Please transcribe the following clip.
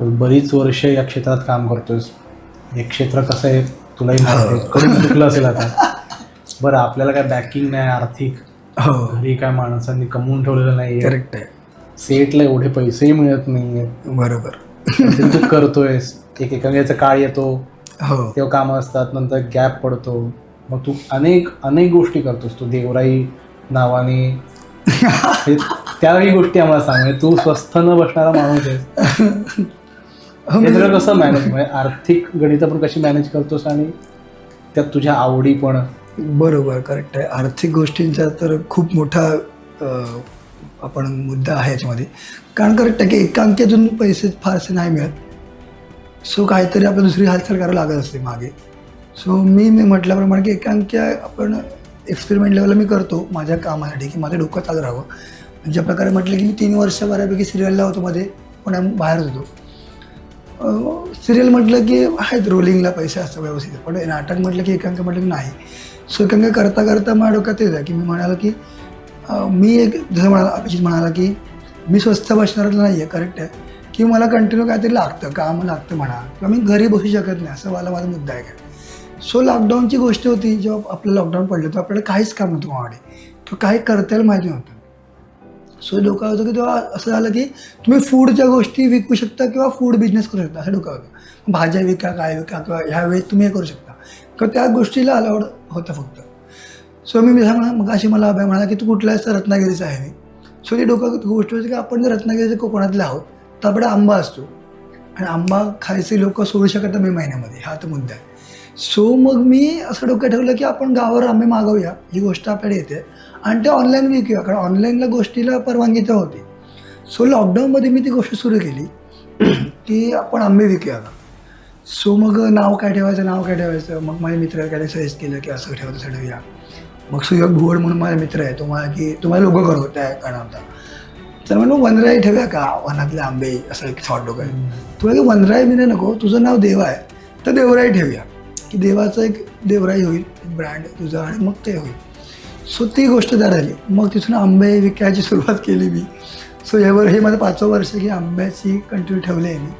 तर बरीच वर्ष या क्षेत्रात काम करतोयस. हे क्षेत्र कसं आहे तुलाही माहिती आहे. करून चुकलं असेल आता. बरं आपल्याला काय बॅकिंग नाही आर्थिक? हो. घरी काय माणसांनी कमवून ठेवलेलं नाही करेक्ट आहे. सेटला एवढे पैसेही मिळत नाहीये बरोबर. तू करतोयस. एक एकांगाचा काळ येतो. हो. तेव्हा कामं असतात नंतर गॅप पडतो. मग तू अनेक अनेक गोष्टी करतोस. तू देवराई नावाने. हे त्याही गोष्टी आम्हाला सांग. म्हणजे तू स्वस्थ न बसणारा माणूस आहे हो, कसं मॅनेज म्हणजे आर्थिक गणित पण कशी मॅनेज करतोस आणि त्यात तुझ्या आवडी पण? बरोबर करेक्ट आहे. आर्थिक गोष्टींचा तर खूप मोठा आपण मुद्दा आहे याच्यामध्ये. कारण करेक्ट आहे की एकांकीतून पैसे फारसे नाही मिळत. सो काहीतरी आपल्याला दुसरी हालचाल करावी लागत असते मागे. सो मी मी म्हटल्याप्रमाणे की एकांकी आपण एक्सपेरिमेंट लेवलला मी करतो माझ्या कामासाठी की माझं डोकं चालू राहावं. ज्या प्रकारे म्हटलं की मी तीन वर्ष बऱ्यापैकी सिरियलला होतो मध्ये पुण्या बाहेर होतो. सिरियल म्हटलं की आहेत रोलिंगला पैसे असतं व्यवस्थित पण नाटक म्हटलं की एकांक म्हटलं की नाही. सो एकांक करता करता माझ्या डोक्यात तेच आहे की मी म्हणालो की मी एक जसं म्हणाला अभिजित म्हणाला की मी स्वस्त बसणारच नाही आहे करेक्ट आहे. की मला कंटिन्यू काहीतरी लागतं काम लागतं म्हणा किंवा मी घरी बसू शकत नाही असं मला माझा मुद्दा आहे. काय सो लॉकडाऊनची गोष्ट होती जेव्हा आपलं लॉकडाऊन पडलं तर आपल्याला काहीच काम नव्हतं माझ्याकडे तो काही करता येईल माहिती नव्हतं. सो डोकं होतं की तेव्हा असं झालं की तुम्ही फूडच्या गोष्टी विकू शकता किंवा फूड बिझनेस करू शकता असं डोकं होतं. भाज्या विका काय विका किंवा ह्या वेळेत तुम्ही हे करू शकता. किंवा त्या गोष्टीला अलाउड होतं फक्त. सो मी मी सांगणार मग अशी मला अभय म्हणाला की तू कुठल्या रत्नागिरीचा आहे मी. सो ती डोकं गोष्ट होती की आपण जर रत्नागिरीचे कोकणातले आहोत तर आपल्याकडे आंबा असतो. आणि आंबा खायचे लोक सोडू शकत नाही मे महिन्यामध्ये हा तर मुद्दा आहे. सो मग मी असं डोक्यात ठेवलं की आपण गावावर आंबे मागवूया. ही गोष्ट आपल्याकडे येते. आणि ते ऑनलाईन विकूया. कारण ऑनलाईनला गोष्टीला परवानगी तर होती. सो लॉकडाऊनमध्ये मी ती गोष्ट सुरू केली. की आपण आंबे विकूया. का सो मग नाव काय ठेवायचं? नाव काय ठेवायचं? मग माझ्या मित्र काय सजेस्ट केलं की असं ठेवतं तसं ठेवूया. मग सुयोग भुवड म्हणून माझा मित्र आहे. तुम्हाला की तुम्हाला लोक करू त्या कारणाचा तर म्हणून वनराई ठेवूया का? वनातले आंबे असं एक थॉट डोकं आहे. तुला की वनराई मी नाही नको. तुझं नाव देवा आहे. तर देवराई ठेवूया. की देवाचं एक देवराई होईल ब्रँड तुझं आणि मग ते होईल. सो ती गोष्ट तयार झाली. मग तिथून आंबे विकायची सुरुवात केली मी. सो यावर हे माझं पाचवं वर्ष की आंब्याची कंटिन्यू ठेवली आहे मी.